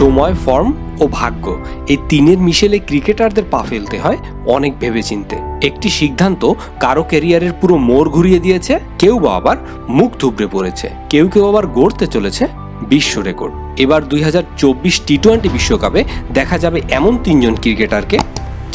সময় ফর্ম ও ভাগ্য। এই তিনের মিশেলে ক্রিকেটারদের পা ফেলতে হয় অনেক ভেবেচিন্তে। একটি সিদ্ধান্ত কারও ক্যারিয়ারের পুরো মোড় ঘুরিয়ে দিয়েছে, কেউ বা আবার মুখ থুবড়ে পড়েছে। কেউ কেউ আবার গড়তে চলেছে বিশ্ব রেকর্ড। এবার দুই হাজার চব্বিশ টি টোয়েন্টি বিশ্বকাপে দেখা যাবে এমন তিনজন ক্রিকেটারকে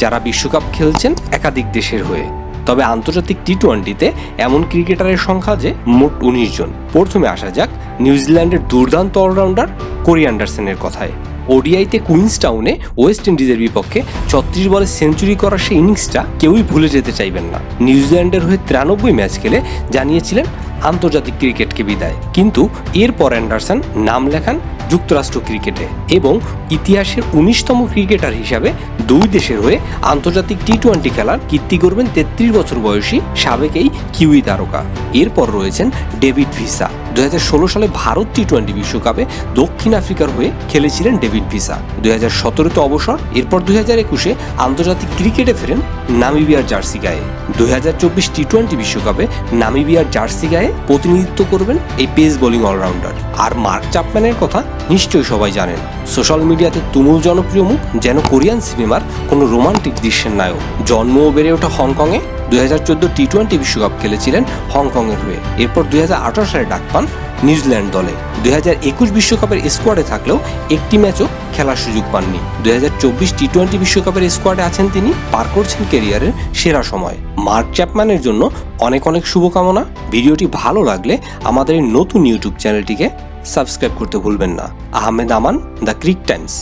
যারা বিশ্বকাপ খেলছেন একাধিক দেশের হয়ে। তবে আন্তর্জাতিক টি টোয়েন্টিতে এমন ক্রিকেটারের সংখ্যা যে মোট উনিশ জন। প্রথমে আসা যাক নিউজিল্যান্ডের দুর্দান্ত অলরাউন্ডার কোরি অ্যান্ডারসনের কথায়। ওডিআইতে কুইন্সটাউনে ওয়েস্ট ইন্ডিজের বিপক্ষে ছত্রিশ বলে সেঞ্চুরি করার সেই ইনিংসটা কেউই ভুলে যেতে চাইবেন না। নিউজিল্যান্ডের হয়ে তিরানব্বই ম্যাচ খেলে জানিয়েছিলেন আন্তর্জাতিক ক্রিকেটকে বিদায়। কিন্তু এরপর অ্যান্ডারসন নাম লেখান যুক্তরাষ্ট্র ক্রিকেটে এবং ইতিহাসের উনিশতম ক্রিকেটার হিসাবে দুই দেশের হয়ে আন্তর্জাতিক টি টোয়েন্টি খেলার কীর্তি করবেন তেত্রিশ বছর বয়সী সাবেক এই কিউই তারকা। এরপর রয়েছেন ডেভিড ভিসা। দুই হাজার ষোলো সালে ভারত টি টোয়েন্টি বিশ্বকাপে দক্ষিণ আফ্রিকার হয়ে খেলেছিলেন ডেভিড ভিসা। দুই হাজার সতেরোতে অবসর, এরপর দুই হাজার একুশে আন্তর্জাতিক ক্রিকেটে ফেরেন নামিবিয়ার জার্সি গায়ে। দুই হাজার চব্বিশ টি টোয়েন্টি বিশ্বকাপে নামিবিয়ার জার্সি গায়ে প্রতিনিধিত্ব করবেন এই পেস বোলিং অলরাউন্ডার। আর মার্ক চাপম্যানের কথা নিশ্চয়ই সবাই জানেন। সোশ্যাল মিডিয়াতে তুমুল জনপ্রিয় মুখ, যেন কোরিয়ান সিনেমার কোনো রোমান্টিক দৃশ্যের নায়ক। জন্ম বেড়ে ওঠা হংকংয়ে দুই হাজার চোদ্দ টি টোয়েন্টি বিশ্বকাপ খেলেছিলেন হংকংয়ের হয়ে। এরপর দুই হাজার আঠারো সালে ডাক পান নিউজিল্যান্ড দলে। দুই হাজার একুশ বিশ্বকাপের স্কোয়াডে থাকলেও একটি ম্যাচও খেলার সুযোগ পাননি। দুই হাজার চব্বিশ টি টোয়েন্টি বিশ্বকাপের স্কোয়াডে আছেন তিনি, পার করছেন কেরিয়ারের সেরা সময়। মার্ক চ্যাপম্যানের জন্য অনেক অনেক শুভকামনা। ভিডিওটি ভালো লাগলে আমাদের এই নতুন ইউটিউব চ্যানেলটিকে সাবস্ক্রাইব করতে ভুলবেন না। Ahmed Aman the Crick Times